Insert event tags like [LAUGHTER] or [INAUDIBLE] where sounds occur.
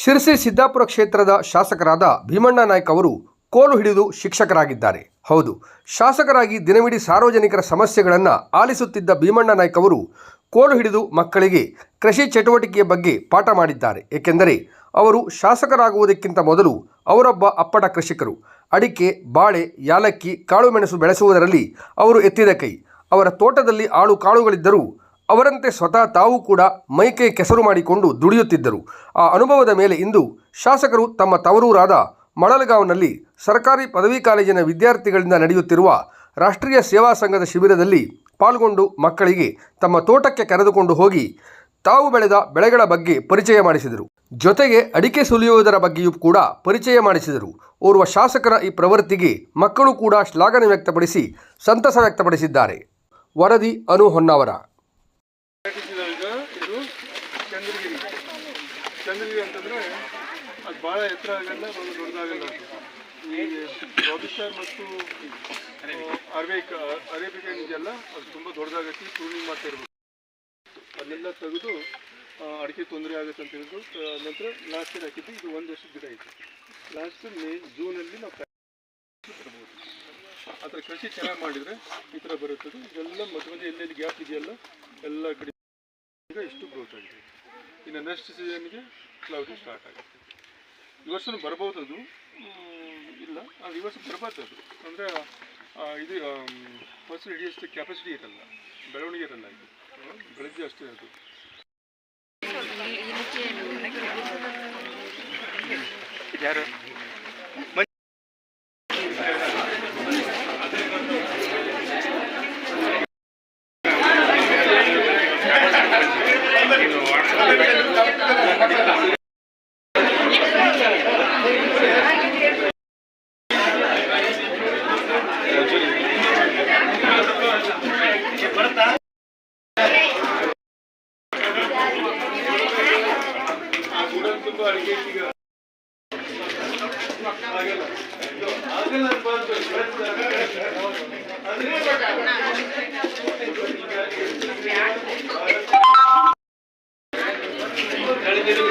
ಶಿರಸಿ ಸಿದ್ದಾಪುರ ಕ್ಷೇತ್ರದ ಶಾಸಕರಾದ ಭೀಮಣ್ಣ ನಾಯ್ಕ ಅವರು ಕೋಲು ಹಿಡಿದು ಶಿಕ್ಷಕರಾಗಿದ್ದಾರೆ. ಹೌದು, ಶಾಸಕರಾಗಿ ದಿನವಿಡೀ ಸಾರ್ವಜನಿಕರ ಸಮಸ್ಯೆಗಳನ್ನು ಆಲಿಸುತ್ತಿದ್ದ ಭೀಮಣ್ಣ ನಾಯ್ಕ ಅವರು ಕೋಲು ಹಿಡಿದು ಮಕ್ಕಳಿಗೆ ಕೃಷಿ ಚಟುವಟಿಕೆಯ ಬಗ್ಗೆ ಪಾಠ ಮಾಡಿದ್ದಾರೆ. ಏಕೆಂದರೆ ಅವರು ಶಾಸಕರಾಗುವುದಕ್ಕಿಂತ ಮೊದಲು ಅವರೊಬ್ಬ ಅಪ್ಪಟ ಕೃಷಿಕರು. ಅಡಿಕೆ, ಬಾಳೆ, ಯಾಲಕ್ಕಿ ಕಾಳುಮೆಣಸು ಬೆಳೆಸುವುದರಲ್ಲಿ ಅವರು ಎತ್ತಿದ ಕೈ. ಅವರ ತೋಟದಲ್ಲಿ ಆಳು ಕಾಳುಗಳಿದ್ದರೂ ಅವರಂತೆ ಸ್ವತಃ ತಾವು ಕೂಡ ಮೈಕೈ ಕೆಸರು ಮಾಡಿಕೊಂಡು ದುಡಿಯುತ್ತಿದ್ದರು. ಆ ಅನುಭವದ ಮೇಲೆ ಇಂದು ಶಾಸಕರು ತಮ್ಮ ತವರೂರಾದ ಮಳಲಗಾಂವ್ನಲ್ಲಿ ಸರ್ಕಾರಿ ಪದವಿ ಕಾಲೇಜಿನ ವಿದ್ಯಾರ್ಥಿಗಳಿಂದ ನಡೆಯುತ್ತಿರುವ ರಾಷ್ಟ್ರೀಯ ಸೇವಾ ಸಂಘದ ಶಿಬಿರದಲ್ಲಿ ಪಾಲ್ಗೊಂಡು ಮಕ್ಕಳಿಗೆ ತಮ್ಮ ತೋಟಕ್ಕೆ ಕರೆದುಕೊಂಡು ಹೋಗಿ ತಾವು ಬೆಳೆದ ಬೆಳೆಗಳ ಬಗ್ಗೆ ಪರಿಚಯ ಮಾಡಿಸಿದರು. ಜೊತೆಗೆ ಅಡಿಕೆ ಸುಲಿಯುವುದರ ಬಗ್ಗೆಯೂ ಕೂಡ ಪರಿಚಯ ಮಾಡಿಸಿದರು. ಓರ್ವ ಶಾಸಕರ ಈ ಪ್ರವೃತ್ತಿಗೆ ಮಕ್ಕಳು ಕೂಡ ಶ್ಲಾಘನೆ ವ್ಯಕ್ತಪಡಿಸಿ ಸಂತಸ ವ್ಯಕ್ತಪಡಿಸಿದ್ದಾರೆ. ವರದಿ ಅನು ಹೊನ್ನಾವರ ಈಗ ಇದು ಚಂದ್ರಗಿರಿ ಅಂತಂದ್ರೆ ಅದು ಭಾಳ ಎತ್ತರ ಆಗಲ್ಲ ಒಂದು ದೊಡ್ಡದಾಗಲ್ಲ ಈ ಮತ್ತು ಅರೇಬಿಕ್ ಅರೇಬಿಕ್ ಇದೆಯಲ್ಲ, ಅದು ತುಂಬ ದೊಡ್ಡದಾಗತ್ತೆ ಪ್ರೂನಿಂಗ್ ಮಾಡ್ತಾ ಇರ್ಬೇಕು. ಅದನ್ನೆಲ್ಲ ತೆಗೆದು ಅಡಿಕೆ ತೊಂದರೆ ಆಗುತ್ತೆ ಅಂತ ಹೇಳಿದ್ರು. ನಂತರ ಲಾಸ್ಟ್ ಇಯರ್ ಹಾಕಿದ್ದು, ಇದು ಒಂದು ವರ್ಷದ ಗಿಡ ಐತೆ. ಲಾಸ್ಟ್ ಮೇ, ಜೂನಲ್ಲಿ ನಾವು ಬರ್ಬೋದು ಆ ಥರ ಕೃಷಿ ಚೆನ್ನಾಗಿ ಮಾಡಿದರೆ ಈ ಥರ ಬರುತ್ತದೆ. ಇದೆಲ್ಲ ಮಧ್ಯ ಮಧ್ಯೆ ಎಲ್ಲೆಲ್ಲಿ ಗ್ಯಾಪ್ ಇದೆಯಲ್ಲ, ಎಲ್ಲ ಕಡೆ, ಈಗ ಇಷ್ಟು ಗ್ರೋತ್ ಆಗಿದೆ. ಇನ್ನು ನೆಕ್ಸ್ಟ್ ಸೀಸನ್ಗೆ ಕ್ಲೌಡಿ ಸ್ಟಾರ್ಟ್ ಆಗುತ್ತೆ. ಈ ವರ್ಷನೂ ಬರ್ಬೋದು ಅದು. ಇಲ್ಲ. ಅದು ಈ ವರ್ಷ ಬರ್ಬಾರ್ದು ಅದು. ಅಂದರೆ ಇದು ಫಸ್ಟ್ ಹಿಡಿಯೋಷ್ಟು ಕೆಪಾಸಿಟಿ ಇರಲ್ಲ. ಬೆಳವಣಿಗೆ ಇರಲ್ಲ ಇದು. ಬೆಳಗ್ಗೆ ಅಷ್ಟೇ ಅದು. ಯಾರು? ಆಗಲ್ಲ ಆಗಲ್ಲ ಅನ್ಬಾರ್ದು. [LAUGHS] ಇದು ಹೇಳಿದಿರಿ